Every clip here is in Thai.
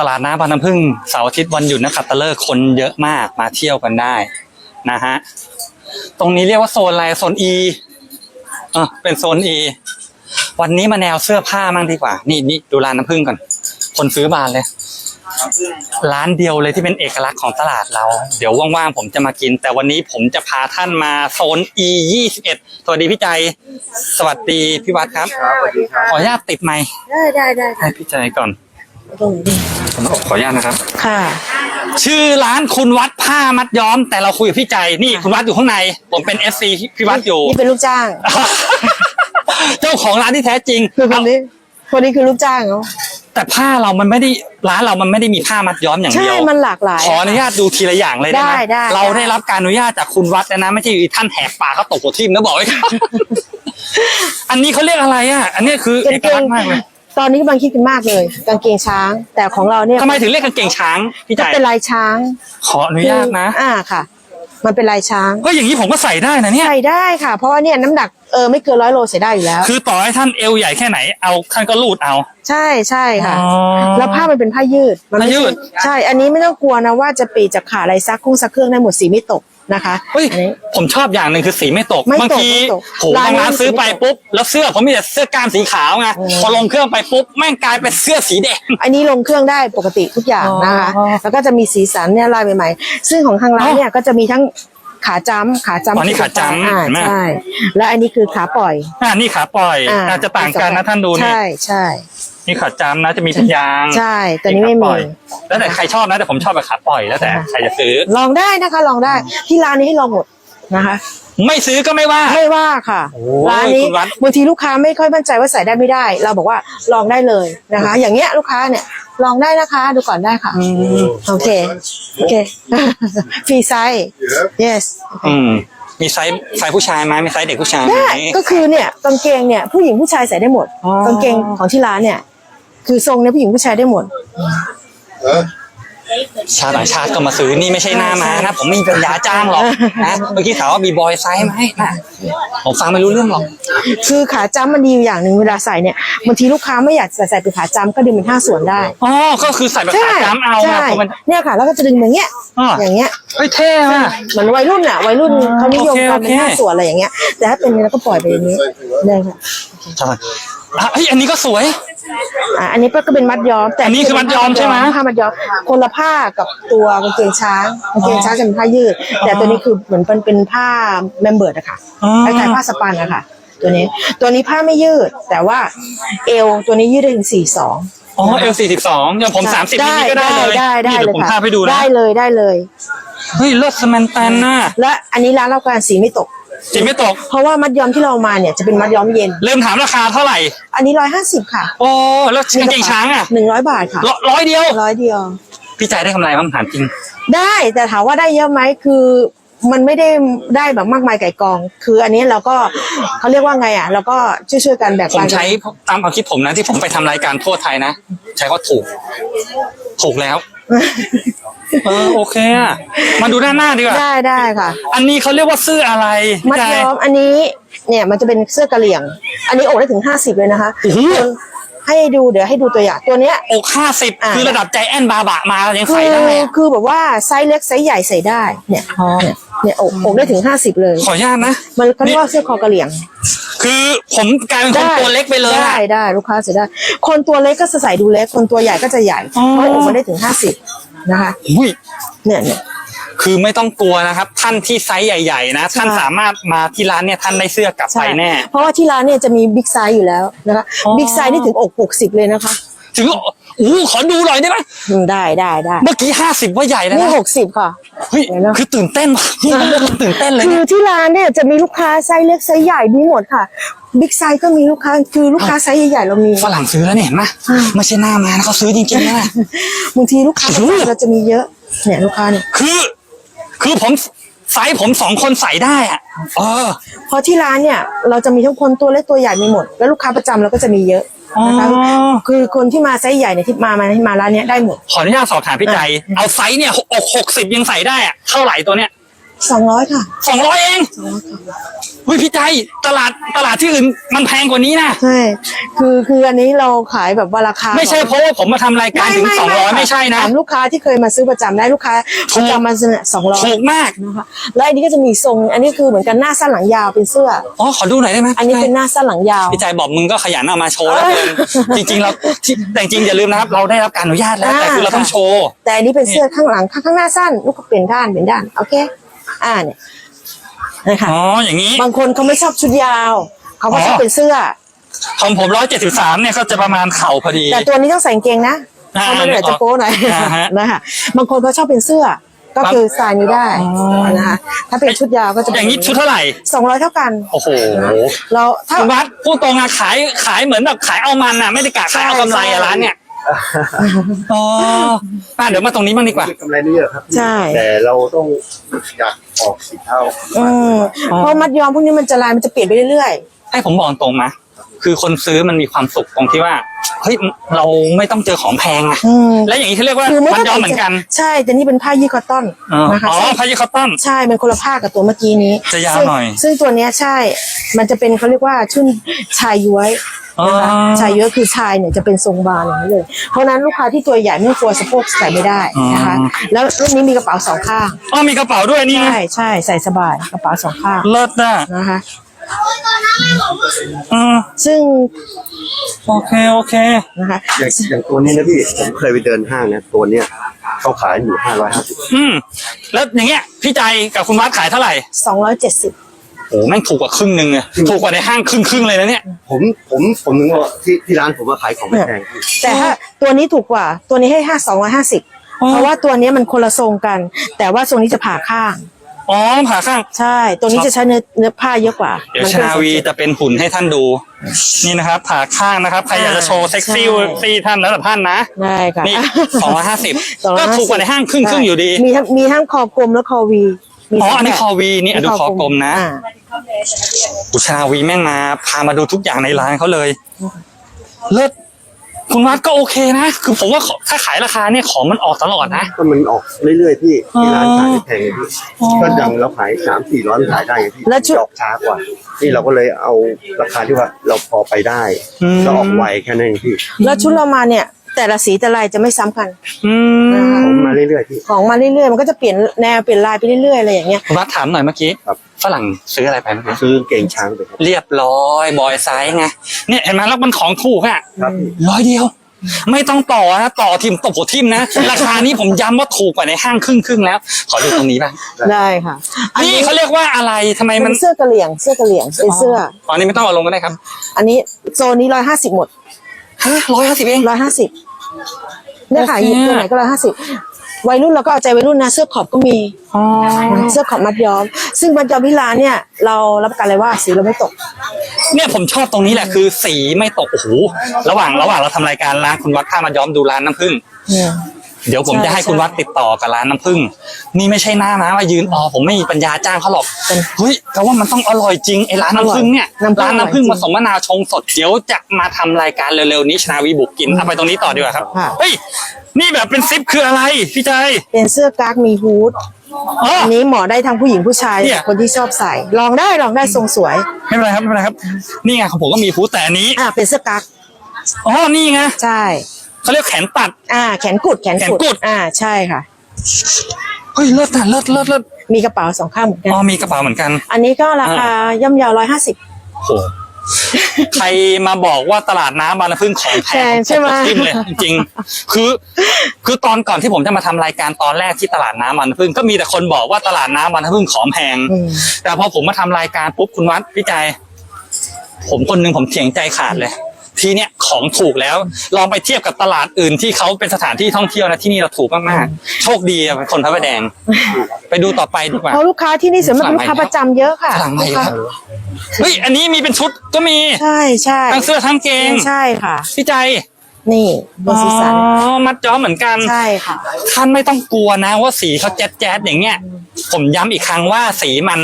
ตลาดน้ำบางน้ำพึ่งเสาร์อาทิตย์วันหยุดนะครับตะเลิกคนเยอะมากมาเที่ยวกันได้นะฮะตรงนี้เรียกว่าโซนอะไรโซน E อะเป็นโซน E วันนี้มาแนวเสื้อผ้ามั่งดีกว่า นี่นี่ดูร้านน้ำพึ่งก่อน คนซื้อบานเลย ร้านเดียวเลยที่เป็นเอกลักษณ์ของตลาดเรา เดี๋ยวว่างๆผมจะมากิน แต่วันนี้ผมจะพาท่านมาโซน E 21สวัสดีพี่ใจ สวัสดีพี่วัดครับครับ สวัสดีครับ ขออนุญาตติดไมค์ได้ได้ได้ให้พี่ใจก่อน ตรงนี้ผมขออนุญาตนะครับ ค่ะ ชื่อร้านคุณวัดผ้ามัดย้อม แต่เราคุยกับพี่ใจนี่คุณวัดอยู่ข้างใน ผมเป็นเอฟซีพี่วัดอยู่ นี่เป็นลูกจ้าง เจ้าของร้านที่แท้จริงคือคนนี้ คนนี้คือลูกจ้างเขาแต่ผ้าเรามันไม่ได้ร้านเรามันไม่ได้มีผ้ามัดย้อมอย่างใช่เดียวมันหลากหลาย ขออนุญาตดูทีละอย่างเลยได้ไหมได้ได้ เราได้รับการอนุญาตจากคุณวัดนะไม่ใช่อยู่ดีท่านแหกปากเขาตกหัวทิ่มนะบอกไว้ครับ อันนี้เขาเรียกอะไรอะ อันนี้คือเอกลักษณ์มากเลย ตอนนี้กำลังคิดกันมากเลย กางเกงช้าง แต่ของเราเนี่ยทำไมถึงเรียกกางเกงช้างพี่ก็ใจเป็นลายช้างขออนุญาตนะคืออ่าค่ะ มันเป็นลายช้าง ก็อย่างนี้ผมก็ใส่ได้นะเนี่ย ใส่ได้ค่ะ เพราะว่าเนี่ยน้ำหนัก เออไม่เกินร้อยโลใส่ได้อยู่แล้ว คือต่อให้ท่านเอวใหญ่แค่ไหนเอาท่านก็รูดเอา ใช่ใช่ค่ะ อ๋อแล้วผ้ามันเป็นผ้ายืดมัไม่ผ้ายืดใช่ใช่ อันนี้ไม่ต้องกลัวนะว่าจะปีจะขาดอะไรซักคุ้งซักเครื่องได้หมดสีไม่ตกนะคะเฮ้ยอันนี้ ผมชอบอย่างหนึ่งคือสีไม่ตกไม่ตกบางทีไม่ตกโหบางร้านซื้อไปร้านนี้ปุ๊บแล้วเสื้อผมมีแต่เสื้อกล้ามสีขาวไงอืมพอลงเครื่องไปปุ๊บแม่งกลายเป็นเสื้อสีแดง อันนี้ลงเครื่องได้ปกติทุกอย่างนะคะ อ๋อแล้วก็จะมีสีสันเนี่ยลายใหม่ๆ ซึ่งของทางร้านเนี่ยก็จะมีทั้ง ขาจ้ำขาจ้ำอ๋อนี่ขาจ้ำอ่าเห็นไหม ใช่ และอันนี้คือขาปล่อย อ่านี่ขาปล่อยอ่า อาจจะต่างกันนะท่านดูนี่ใช่ใช่ นี่ขาจำนะจะมีเป็นยางใช่แต่นี่ไม่มีขาปล่อยแล้วแต่ใครชอบนะแต่ผมชอบแบบขาปล่อยแล้วแต่ใครจะซื้อ ลองได้นะคะ ลองได้ที่ร้านนี้ให้ลองหมด นะคะ ไม่ซื้อก็ไม่ว่า ไม่ว่าค่ะโอ้ร้านนี้คุณวัด บางทีลูกค้าไม่ค่อยมั่นใจว่าใส่ได้ไม่ได้ เราบอกว่าลองได้เลยนะคะ อย่างเงี้ยลูกค้าเนี่ยลองได้นะคะดูก่อนได้ค่ะ โอเค โอเค ฟรีไซส์ yes อืมมีไซส์ไซส์ผู้ชายไหมมีไซส์เด็กผู้ชายไหม ได้ก็คือเนี่ยกางเกงเนี่ยผู้หญิงผู้ชายใส่ได้หมดอ๋อ กางเกงของที่ร้านเนี่ย คือทรงเนี่ยผู้หญิงผู้ชายได้หมด ชาวต่างชาติก็มาซื้อนี่ไม่ใช่หน้ามานะ ผมไม่มีปัญญาจ้างหรอกนะเมื่อกี้ถามว่ามีบอยไซส์ไหมนะผมฟังไม่รู้เรื่องหรอก คือขาจ้ำมันดีอยู่อย่างหนึ่งเวลาใส่เนี่ยบางทีลูกค้าไม่อยากจะใส่เป็นขาจ้ำก็ดึงเป็นห้าส่วนได้อ๋อก็คือใส่แบบขาจ้ำเอาใช่อะเพราะมันเนี่ยค่ะแล้วก็จะดึงอย่างเงี้ยอ่าอย่างเงี้ยเฮ้ยเท่อะเหมือนวัยรุ่นอะวัยรุ่นเขานิยมกันเป็นโอเคห้าส่วนอะไรอย่างเงี้ยแต่ถ้าเป็นแล้วก็ปล่อยไปอย่างนี้เนี่ยค่ะใช่อะเฮ้ยอันนี้ก็สวย อะอันนี้ก็เป็นมัดย้อมแต่อันนี้คือมัดย้อมใช่ไหม ผ้ามัดย้อมคนละผ้ากับตัวกางเกงช้างกางเกงช้างจะเป็นผ้ายืด แต่ตัวนี้คือเหมือนเป็นเป็นผ้าแมมเบิร์ดอะค่ะอ๋อ คล้ายๆผ้าสปันอะค่ะ ตัวนี้ตัวนี้ผ้าไม่ยืด แต่ว่าเอวตัวนี้ยืดได้ถึงสี่สอง อ๋อเอลสี่สิบสองอย่างผมสามสิบได้นี่ก็ได้เลยได้ได้นี่เลเดี๋ยยวผมค่ะพาไปดูนะได้เลยได้เลย เฮ้ยเลิศสแมนแตนน่ะและอันนี้ร้านเราการสีไม่ตก จิตไม่ตก เพราะว่ามัดย้อมที่เราเอามาเนี่ยจะเป็นมัดย้อมเย็นเริ่มถามราคาเท่าไหร่ อันนี้ร้อยห้าสิบค่ะ โอ้แล้วกางเกงช้างอะหนึ่งร้อยบาทค่ะร้อยร้อยเดียวร้อยเดียว พี่ใจได้กำไรบ้างถามจริง ได้แต่ถามว่าได้เยอะไหมคือมันไม่ได้ได้แบบมากมายไก่กอง คืออันนี้เราก็เขาเรียกว่าไงอะเราก็ช่วยๆกันแบบผมใช้ตามความคิดผมนะที่ผมไปทำรายการทั่วไทยนะ ใช้ว่าถูก ถูกแล้ว เออโอเคอะมาดูด้านหน้าดีกว่า ได้ได้ค่ะ อันนี้เขาเรียกว่าเสื้ออะไรมัดพี่ใจย้อมอันนี้เนี่ยมันจะเป็นเสื้อกะเหรี่ยง อันนี้อกได้ถึงห้าสิบเลยนะคะโอ้โห ให้ดูเดี๋ยวให้ดูตัวอย่างตัวเนี้ย อกห้าสิบอะ คือระดับใจแอนบาบะมายังคืใส่อได้อะคือแบบว่าไซส์เล็กไซส์ใหญ่ใส่ได้เนี่ยเนี่ยเนี่ยอกอกได้ถึงห้าสิบเลย ขออนุญาตนะ มันก็เรียกว่าเสื้อคอกะเหรี่ยง คือผมกลายเป็นคนตัวเล็กไปเลยได้อะได้ลูกค้าใส่ได้ คนตัวเล็กก็จะใส่ดูเล็ก คนตัวใหญ่ก็จะใหญ่อ๋อเพราะอกมันได้ถึงห้าสิบนะคะ อุ้ยเนี่ยเนี่ย คือไม่ต้องกลัวนะครับ ท่านที่ไซส์ใหญ่ๆนะ ท่านสามารถมาที่ร้านเนี่ยท่านได้เสื้อกลับไปใช่แน่ เพราะว่าที่ร้านเนี่ยจะมีบิ๊กไซส์อยู่แล้วนะคะอ๋อบิ๊กไซส์นี่ถึงอกหกสิบเลยนะคะ ถึงอู้ขอดูหน่อยได้ไหมอืมได้ได้ได้เมื่อกี้ห้าสิบว่าใหญ่แล้วนี่นะหกสิบค่ะเฮ้ยเห็นแล้วคือตื่นเต้นว่ะนี่ตื่นเต้นเลยคือเนี่ยที่ร้านเนี่ยจะมีลูกค้าไซส์เล็กไซส์ใหญ่มีหมดค่ะบิ๊กไซส์ก็มีลูกค้าคือลูกค้าไซส์ใหญ่ๆเรามีฝรั่งซื้อแล้วเนี่ยเห็นไหมไม่ใช่หน้ามานะเขาซื้อจริงๆนะบางทีลูกค้าโอ้โหเราจะมีเยอะเนี่ยลูกค้าเนี่ยคือ คือผมไซส์ผมสองคนใส่ได้อะเออ เพราะที่ร้านเนี่ยเราจะมีทั้งคนตัวเล็กตัวใหญ่มีหมด แล้วลูกค้าประจำเราก็จะมีเยอะนะคะอ๋อ คือคนที่มาไซส์ใหญ่เนี่ยที่มามาที่มาร้านเนี้ยได้หมด ขออนุญาตสอบถามพี่ใจ เอาไซส์เนี่ยอกหกสิบยังใส่ได้อะเท่าไหร่ตัวเนี้ย สองร้อยค่ะสองร้อยเองเฮ้ยพี่ใจตลาดตลาดที่อื่นมันแพงกว่านี้นะใช่คือคืออันนี้เราขายแบบว่าราคาไม่ใช่เพราะว่าผมมาทำรายการถึงสองร้อยไม่ใช่นะถามลูกค้าที่เคยมาซื้อประจำได้ลูกค้าถูปกระจำมาสองร้อยถูกมากนะคะแล้วอันนี้ก็จะมีทรง อันนี้คือเหมือนกันหน้าสั้นหลังยาวเป็นเสื้ออ๋อขอดูหน่อยได้ไหมอันนี้เป็นหน้าสั้นหลังยาวพี่ใจบอกมึงก็ขยันเอามาโชว์แล้วเกินจริงๆเราที่แต่จริงๆอย่าลืมนะครับ เราได้รับการอนุญาตแล้วอ่าแต่คือเราต้องโชว์แต่อันนี้เป็นเสื้อข้างหลังข้างข้างหน้าสั้นลูกก็เปลี่ยนด้านเปลี่ยนด้านโอเค อ่าเนี่ยนะคะอ๋ออย่างนี้ บางคนเขาไม่ชอบชุดยาว เขาก็ชอบอ๋อเป็นเสื้อ ของผมร้อยเจ็ดสิบสามเนี่ยก็จะประมาณเข่าพอดี แต่ตัวนี้ต้องใส่กางเกงนะอ่าเพราะมันเหนือจะโป๊หน่อยอ่าฮะนะคะบางคนเขาชอบเป็นเสื้อ ก็คือสไตล์นี้ได้อ๋อนะคะถ้าเป็นชุดยาวก็จะอย่างนี้ชุดเท่าไหร่สองร้อยเท่ากัน โอ้โหเราถ้าคุณวัดพูดตรงอะขายขายเหมือนแบบขายเอามันอะไม่ได้กะขายเอากำไรอะใช่ร้านเนี่ย อ๋อป้าเดี๋ยวมาตรงนี้บ้างดีกว่า กำไรนี่เยอะครับใช่ แต่เราต้องอยากออกสิบเท่าอืมอ๋อ เพราะมัดย้อมพวกนี้มันจะลายมันจะเปลี่ยนไปเรื่อยให้ผมบอกตรงนะคือคนซื้อมันมีความสุขตรงที่ว่าเฮ้ยเราไม่ต้องเจอของแพงอะๆอืมและอย่างนี้เขาเรียกว่าคือไม่มัต้นองย้อมเหมือนกันใช่แต่นี่เป็นผ้ายี่คอตตอนอ๋อนะคะ อ๋อพายุคอตตอน ใช่มันคนละผ้ากับตัวเมื่อกี้นี้จะยาวซึ่งหน่อย ซึ่งตัวเนี้ยใช่ มันจะเป็นเขาเรียกว่าชุนชายย้วย นะคะอ๋อชายย้วยคือชายเนี่ยจะเป็นทรงบานอย่างนี้เลย เพราะฉะนั้นลูกค้าที่ตัวใหญ่ไม่ต้องกลัวสะโพกใส่ไม่ได้นะคะอ๋อแล้วรุ่นนี้มีกระเป๋าสองข้างอ๋อมีกระเป๋าด้วยนี่นะใช่ใช่ใส่สบายกระเป๋าสองข้างเลิศนะนะคะอืมซึ่งโอเคโอเคนะคะอย่างอย่างตัวนี้นะพี่ผมเคยไปเดินห้างนะตัวเนี้ยเขาขายอยู่ห้าร้อยห้าสิบอืมแล้วอย่างเงี้ยพี่ใจกับคุณวัดขายเท่าไหร่สองร้อยเจ็ดสิบ โอ้แม่งถูกกว่าครึ่งหนึ่งเลยถูกกว่าในห้างครึ่งครึ่งๆเลยนะเนี่ยผมผมผมนึกว่าที่ที่ร้านผมว่าขายของไม่แพงพี่แต่ถ้าตัวนี้ถูกกว่าตัวนี้ให้ห้าสองร้อยห้าสิบอ๋อเพราะว่าตัวนี้มันคนละทรงกัน แต่ว่าทรงนี้จะผ่าข้าง อ๋อผ่าข้าง ใช่ ตัวนี้จะใช้เนื้อเนื้อผ้าเยอะกว่าเดี๋ยวมัชนาวีจะเป็นหุ่นให้ท่านดู นี่นะครับผ่าข้างนะครับใครอยากจะโชว์เซ็กซี่ใช่ซี่ท่านแล้วแต่ท่านนะได้ค่ะ นี่สองร้อยห้าสิบ250 ก็ถูกกว่าในห้างครึ่งครึ่งๆอยู่ดีมีทั้งมีทั้งคอกลมและคอวีมีอ๋อสงอันนี้แบบคอวีนี่อะดูคอกลมนะ อ่า อุชนาวีแม่งมา พามาดูทุกอย่างในร้านเขาเลย เลิศคุณวัดก็โอเคนะ คือผมว่าถ้าขายราคาเนี่ยของมันออกตลอดนะ ก็มันออกเรื่อยๆพี่ที่ร้านอ๋อขายไม่แพงเลยพี่อ๋อก็ดังเราขายสามสี่ร้อยขายได้ไงพี่แล้วชุด ออกช้ากว่า นี่เราก็เลยเอาราคาที่ว่าเราพอไปได้อืมเราออกไวแค่นั้นเองพี่ แล้วชุดเรามาเนี่ย แต่ละสีแต่ลายจะไม่ซ้ำกัน อืมผมมาเรื่อยๆพี่ ของมาเรื่อยๆมันก็จะเปลี่ยนแนวเปลี่ยนลายไปเรื่อยๆอะไรอย่างเงี้ยคุณวัดถามหน่อยเมื่อกี้ครับ ฝรั่งซื้ออะไรไปเมื่อกี้ซื้อเกงช้างไปครับ เรียบร้อยบอยไซส์ไงเนี่ยเห็นไหมแล้วมันของถูกอะครับพี่ร้อยเดียว ไม่ต้องต่อนะต่อทีมตบหัวทิมนะ ราคานี้ผมย้ำว่าถูกกว่าในห้างครึ่งครึ่งๆแล้ว ขอดูตรงนี้บ้างได้ค่ะอันนี่นี้เขาเรียกว่าอะไรทำไมเป็มันนเสื้อกะเหลี่ยง เสื้อกะเหลี่ยงเป็นเสื้อ อ๋อนี่ไม่ต้องเอาลงก็ได้ครับอันนี้โซนนี้ร้อยห้าสิบหมดฮะร้อยห้าสิบเองร้อยห้าสิบ เนี่ยค่ะโอเคหยิบตัวไหนก็ร้อยห้าสิบวัยรุ่นเราก็เอาใจวัยรุ่นนะเสื้อขอบก็มีอ๋อเสื้อขอบมัดย้อม ซึ่งมัดย้อมที่ร้านเนี่ย เรารับประกันเลยว่าสีเราไม่ตก เนี่ยผมชอบตรงนี้แหละคือสีไม่ตกโอ้โหระหว่างระหว่างเราทำรายการร้านคุณวัดข้ามาย้อมดูร้านน้ำผึ้ง เดี๋ยวผมใช่จะให้คุณใช่วัดติดต่อกับร้านน้ำผึ้งนี่ไม่ใช่หน้าม้ามายืนอ๋อผมไม่มีปัญญาจ้างเขาหรอกเป็นเฮ้ยแต่ว่ามันต้องอร่อยจริงไอ้ร้านน้ำผึ้งเนี่ยน้ำผึ้งร้านน้ำผึ้งอร่อยจริงผสมมะนาวชงสดเดี๋ยวจะมาทำรายการเร็วๆนี้ชนาวีบุกกินเอาไปตรงนี้ต่อดีกว่าครับค่ะเฮ้ยนี่แบบเป็นซิปคืออะไรพี่ใจเป็นเสื้อกากมีฮูดอ๋ออันนี้เหมาะได้ทั้งผู้หญิงผู้ชายเนี่ยคนที่ชอบใส่ ลองได้ลองได้ทรงสวยไม่เป็นไรครับไม่เป็นไรครับ นี่ไงของผมก็มีฟูดแต่อันนี้อ่าเป็นเสื้อกั๊กอ๋อนี่ไงใช่ เขาเรียกแขนตัด อ่า แขนกุดแขนแขนกุกุด ดอ่าใช่ค่ะ เฮ้ยเลิศนะเลิศเลิศเลิศมีกระเป๋าสองข้างเหมือนกันอ๋อมีกระเป๋าเหมือนกัน อันนี้ก็ราคาย่อมเยาวร้อยห้าสิบ โห ใครมาบอกว่าตลาดน้ำบางน้ำพึ่งของแพแพงงใช่ไหมผทิ่มเลยจริงๆ คือ คือตอนก่อนที่ผมจะมาทำรายการตอนแรกที่ตลาดน้ำบางน้ำพึ่งก็มีแต่คนบอกว่าตลาดน้ำบางน้ำพึ่งของแพงอืมแต่พอผมมาทำรายการปุ๊บคุณวัดพี่ใจยผมคนหนึ่งผมเถียงใจขาดเลย ทีเนี้ยของถูกแล้ว ลองไปเทียบกับตลาดอื่นที่เขาเป็นสถานที่ท่องเที่ยวนะที่นี่เราถูกมากๆโชคดีอะเป็นคนพระประแดง ไปดูต่อไปดีกว่าเพราะลูกค้าที่นี่ส่วนมากเป็นลูกค้าประจำเยอะค่ะฝรั่งใหม่ลูกค้าแล้วเฮ้ยอันนี้มีเป็นชุดก็มีใช่ใช่ทั้งเสื้อทั้งเกงใช่ค่ะ พี่ใจนี่บนศีรษะอ๋อมัดย้อมเหมือนกันใช่ค่ะ ท่านไม่ต้องกลัวนะว่าสีเขาแจ๊ดแจ๊ดๆอย่างเงี้ย ผมย้ำอีกครั้งว่าสีมัน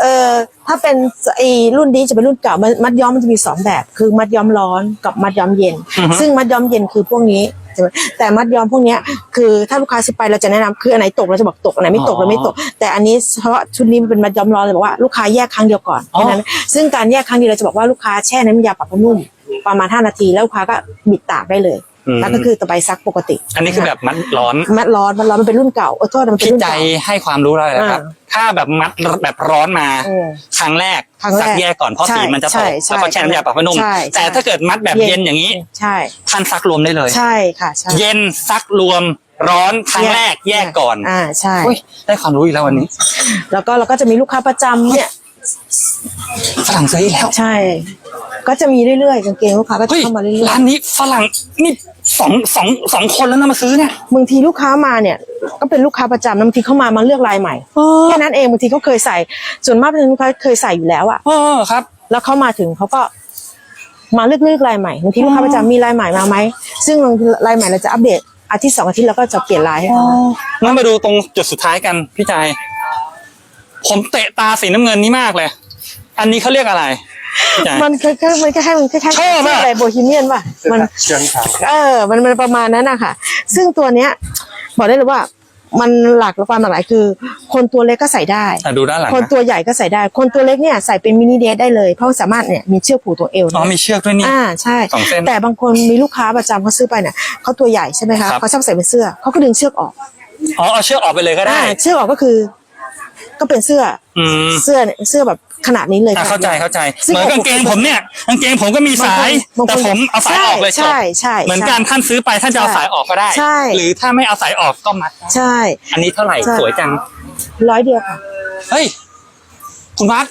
เออถ้าเป็นไอ้รุ่นนี้จะเป็นรุ่นเก่ามัดมัดย้อมมันจะมีสองแบบ คือมัดย้อมร้อนกับมัดย้อมเย็นอือฮึซึ่งมัดย้อมเย็นคือพวกนี้ช่ไหมแต่มัดย้อมพวกเนี้ยคือถ้าลูกค้าซื้อไปเราจะแนะนำคืออันไหนตกเราจะบอกตกอันไหนไม่ตกเราไม่ตก แต่อันนี้เพราะชุดนี้มันเป็นมัดย้อมร้อนเลยบอกว่าลูกค้าแยกครั้งเดียวก่อนอ๋อแค่นั้นซึ่งการแยกครั้งเดียวเราจะบอกว่าลูกค้าแช่น้ำยาปรับผ้านุ่มประมาณ5นาทีแล้วลูกค้าก็บิดตากได้เลยอืม แล้วก็คือต่อไปซักปกติ อันนี้คือแบบมัดร้อน มัดร้อนมัดร้อนมันเป็นรุ่นเก่าเออโทษนะมันเป็นพี่รุ่นใจเก่า ให้ความรู้เราเลยนะครับอ่าถ้าแบบมัดแบบร้อนมาเออครั้งแรกครั้งแรกซักแยกก่อนเพราะใช่สีมันจะตใช่กใช่แล้วก็แช่น้ำยาปรับผ้านุ่ม ใช่ใช่ แต่ถ้าเกิดมัดแบบเย็นอย่างนี้ ใช่ ท่านซักรวมได้เลย ใช่ค่ะใช่เย็นซักรวมร้อนครั้งแรกแยกก่อนอ่าใช่ อุ๊ยได้ความรู้อีกแล้ววันนี้ แล้วก็เราก็จะมีลูกค้าประจำเนี่ย ฝรั่งซื้ออีกแล้วใช่ ก็จะมีเรื่อยๆกางเกงลูกค้าก็จะเฮ้ยเข้ามาเรื่อยร้านนี้ฝรั่งนี่สองสองสองคนแล้วนะมาซื้อเนี่ยๆบางทีลูกค้ามาเนี่ย ก็เป็นลูกค้าประจำนะบางทีเข้ามามาเลือกลายใหม่แค่นั้นเองบางทีเขาเคยใส่ ส่วนมากเป็นลูกค้าเคยใส่อยู่แล้วอะเออครับ แล้วเขามาถึงเขาก็มาเลือกเลือกลายใหม่บางทีลูกค้าประจำมีลายใหม่มาไหมซึ่งบางทีลายใหม่เราจะอัปเดตอาทิตย์สองอาทิตย์เราก็จะเปลี่ยนลายให้เขา งั้นมาดูตรงจุดสุดท้ายกันพี่จาย ผมเตะตาสีน้ำเงินนี้มากเลย อันนี้เขาเรียกอะไรพี่จายมันคล้ายๆมันคล้ายๆมันคล้ายๆชอบอะอะไรโบฮีเมียนป่ะมันเชิญครับเออมันมันประมาณนั้นอะค่ะ ซึ่งตัวเนี้ย บอกได้เลยว่า มันหลากความหลากหลายคือ คนตัวเล็กก็ใส่ได้ อะดูด้านหลังคนนะตัวใหญ่ก็ใส่ได้ คนตัวเล็กเนี่ยใส่เป็นมินิเดทได้เลย เพราะสามารถเนี่ยมีเชือกผูกตัวเอวอ๋อได้มีเชือกด้วยนี่ อ่าใช่ สองเส้นแต่บางคนมีลูกค้าประจำเขาซื้อไปเนี่ยเขาตัวใหญ่ใช่ไหมคะครับ เขาชอบใส่เป็นเสื้อเขาก็ดึงเชือกออกอ๋อเอาเชือกออกไปเลยก็ได้ อ่าเชือกออกก็คือ ก็เป็นเสื้ออืมเสื้อเนี่ยเสื้อแบบขนาดนี้เลยอะค่ะ เข้าใจเข้าใจซึ่งเหมือนกางเกงผมเนี่ยกางเกงผมก็มีสายบางคนแต่ผมเอาสายออกเลยจบใช่ใช่เหมือนกันใช่ท่านซื้อไปท่านจะเอาใช่สายออกก็ได้ ใช่ หรือถ้าไม่เอาสายออกก็มัดได้ใช่ อันนี้เท่าไหร่ใช่ สวยจัง ร้อยเดียวค่ะ เฮ้ย คุณวัด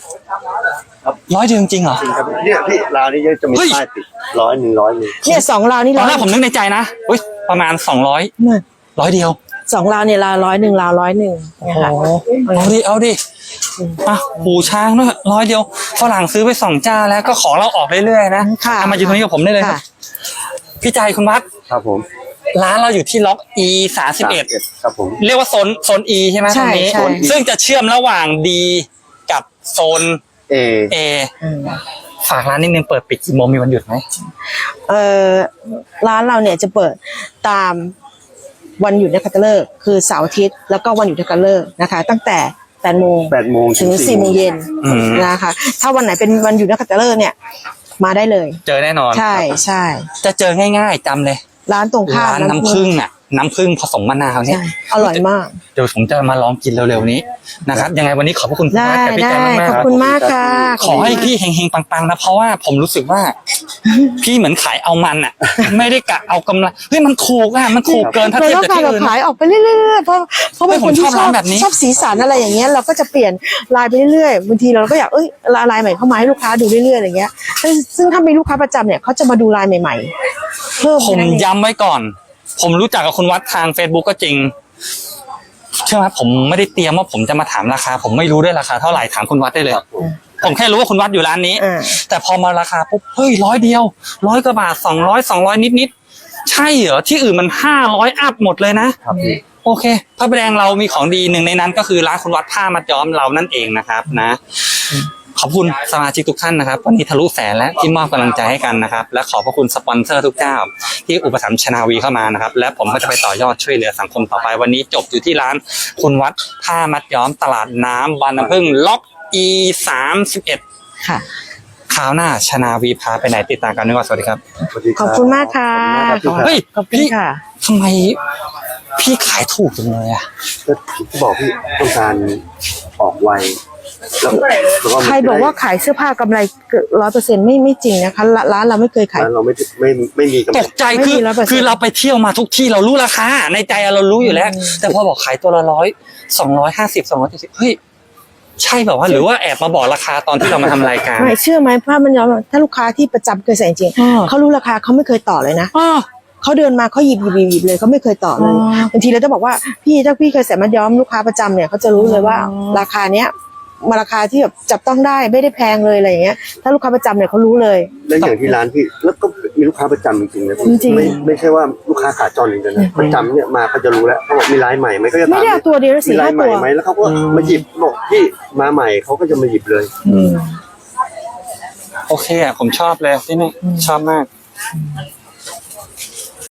ร้อยเดียวจริงๆเหรอจริงครับเนี่ยพี่ร้านนี้จะมีเฮ้ย ป้ายติดร้อยหนึ่งร้อยหนึ่งเนี่ยสองราวนี่ตอร้นอยแรกผมนึกในใจนะเฮ้ยประมาณสองร้อยเนี่ยร้อยเดียว สองราวเนี่ยราวร้อยหนึ่งราวร้อยหนึ่งนะคะเอาดิเอาดิอะหูช้างด้วยร้อยเดียวฝรั่งซื้อไปสองจ้าแล้วก็ของเราออกเรื่อยๆนะค่ะเอามาอยู่ตรงนี้กับผมได้เลยครัค่ะบพี่ใจคุณวัดครับผมร้านเราอยู่ที่ล็อก E สามสิบเอ็ดครับผม เรียกว่าโซนโซน E ใช่ไหมตใช่รงนี้ใช่ ซึ่งจะเชื่อมระหว่าง D กับโซน เอ A อืมฝากร้านนิดนึงเปิดปิดกี่โมงมีวันหยุดไหม เอ่อร้านเราเนี่ยจะเปิดตาม วันหยุดนักขัตฤกษ์คือเสาร์อาทิตย์แล้วก็วันหยุดนักขัตฤกษ์นะคะ ตั้งแต่8โมงแปดโมงถึง4โมงเย็นอืมนะคะ ถ้าวันไหนเป็นวันหยุดนักขัตฤกษ์เนี่ย มาได้เลย เจอแน่นอนใช่ใช่จะเจอง่ายๆจำเลย ร้านตรงข้ามร้านน้ำผึ้งอะ น้ำผึ้งผสมมะนาวเนี่ยใช่อร่อยมาก เดี๋ยวผมจะมาลองกินเร็วๆนี้นะครับ ยังไงวันนี้ขอบพระคุณคุณได้วัดกับพี่ได้แจ๊มากๆขอบครับ คุณมากค่ะขอให้พี่เฮงๆปังๆนะเพราะว่าผมรู้สึกว่า พี่เหมือนขายเอามันอะไม่ได้กะเอากำไรเฮ้ยมันถูกอะมันถูกเกินถ้าเราเทียบต้องกับการที่แบบอื่น ขายออกไปเรื่อยๆเพราะเพราะเป็นเฮ้ยผมคนที่ชอบชอร้าบนแบบนี้ ชอบสีสันอะไรอย่างเงี้ยเราก็จะเปลี่ยนลายไปเรื่อยๆบางทีเราก็อยากเอ้ยลายใหม่เข้ามาให้ลูกค้าดูเรื่อยๆอะไรเงี้ยซึ่งซึ่งถ้ามีลูกค้าประจำเนี่ยเขาจะมาดูลายใหม่ ๆ เพิ่มผมแค่นั้นเองย้ำไว้ก่อน ผมรู้จักกับคุณวัดทาง Facebook ก็จริง เชื่อไหมผมไม่ได้เตรียมว่าผมจะมาถามราคา ผมไม่รู้ด้วยราคาเท่าไหร่ถามคุณวัดได้เลยครับผมผมแค่รู้ว่าคุณวัดอยู่ร้านนี้ อ่า แต่พอมาราคาปุ๊บเฮ้ยร้อยเดียวร้อยกว่าบาทสองร้อยสองร้อยนิดนิดๆใช่เหรอที่อื่นมันห้าร้อยอัพหมดเลยนะ ครับพี่ โอเคพระประแดงเรามีของดีหนึ่งในนั้นก็คือร้านคุณวัดผ้ามัดย้อมเรานั่นเองนะครับนะ ขอบคุณสมาชิกทุกท่านนะครับวันนี้ทะลุแสนแล้วที่มอบกำลังใจให้กันนะครับ และขอบพระคุณสปอนเซอร์ทุกเจ้า ที่อุปถัมภ์ชนาวีเข้ามานะครับ และผมก็จะไปต่อยอดช่วยเหลือสังคมต่อไปวันนี้จบอยู่ที่ร้าน คุณวัดผ้ามัดย้อมตลาดน้ำบานน้ำพึ่งล็อก E สามสิบเอ็ดค่ะ คราวหน้าชนาวีพาไปไหนติดตามกันด้วยว่าสวัสดีครับสวัสดีขอบคุณมากค่ะขอบคุณมากครับ เฮ้ยขอบคุณพี่ค่ะ ทำไมพี่ขายถูกจังเลยอะก็ที่บอกพี่ต้องการออกไวแล้วแล้วก็ ใครบอกว่าขายเสื้อผ้ากำไรร้อยเปอร์เซ็นต์ไม่ไม่จริงนะคะร้านร้านเราไม่เคยขายร้านเราไม่ไม่ไม่มีกำไรตกใจไม่คือมี100%คือเราไปเที่ยวมาทุกที่เรารู้ราคาในใจเรารู้อยู่แล้ว แต่พอบอกขายตัวละร้อยสองร้อยห้าสิบสองร้อยสิบเฮ้ยใช่แบบว่าวะหรือว่าแอบมาบอกราคาตอนที่เรามาทำรายการไม่เชื่อไหมผ้ามันย้อมถ้าลูกค้าที่ประจำเคยใส่จริงอ่าเขารู้ราคาเขาไม่เคยต่อเลยนะอ้อเขาเดินมาเขาหยิบหยิบหยิบหยิบเลยเขาไม่เคยต่อเลยอ๋อบางทีเราจะบอกว่าพี่ถ้าพี่เคยใส่มัดย้อมลูกค้าประจำเนี่ยเขาจะรู้เลยว่าอ๋อราคาเนี้ย มาราคาที่แบบจับต้องได้ไม่ได้แพงเลยอะไรอย่างเงี้ย ถ้าลูกค้าประจำเนี่ยเขารู้เลย แล้วอย่างที่ร้านพี่แล้วก็มีลูกค้าประจำจริงๆนะจริงๆไม่ไม่ใช่ว่าลูกค้าขาจรอย่างเดียวนะประจำเนี่ยมาเขาจะรู้แล้วเขาบอกมีร้านใหม่ไหมก็จะไม่ถามได้เอาตัวเดียวนะมีสี่ร้าห้านใหม่ตัวไหมแล้วเขาก็มาหยิบบอกพี่มาใหม่เขาก็จะมาหยิบเลย อืมโอเคอะผมชอบเลยที่นี่ชอบมากอืม